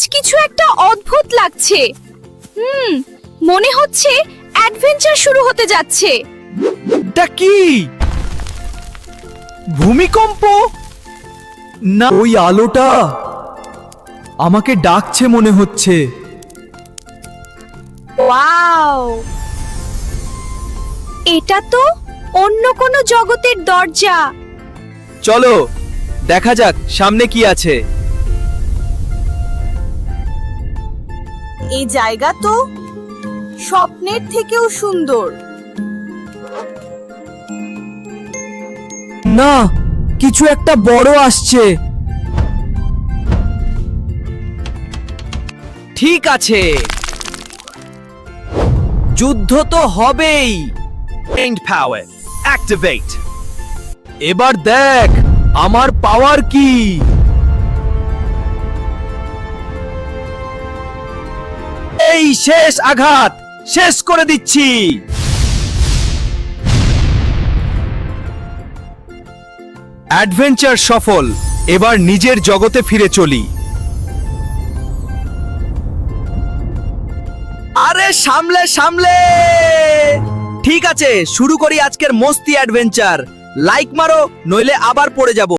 আজ কিছু একটা অদ্ভুত লাগছে। হুম মনে হচ্ছে অ্যাডভেঞ্চার শুরু হতে যাচ্ছে। এটা কি? ভূমিকম্প? না ওই আলোটা আমাকে ডাকছে মনে হচ্ছে। ওয়াও! এটা তো অন্য কোনো জগতের দরজা। চলো দেখা যাক সামনে কি আছে। এই জায়গা তো স্বপ্নের থেকেও সুন্দর। না কিছু একটা বড় আসছে। ঠিক আছে। যুদ্ধ তো হবেই। Power. Activate. এবার দেখ আমার পাওয়ার কি। এই শেষ আঘাত। শেষ করে দিচ্ছি। অ্যাডভেঞ্চার সফল, এবার নিজের জগতে ফিরে চলি। আরে, সামলে সামলে! ঠিক আছে, শুরু করি আজকের মস্তি অ্যাডভেঞ্চার। লাইক মারো, নইলে আবার পড়ে যাব।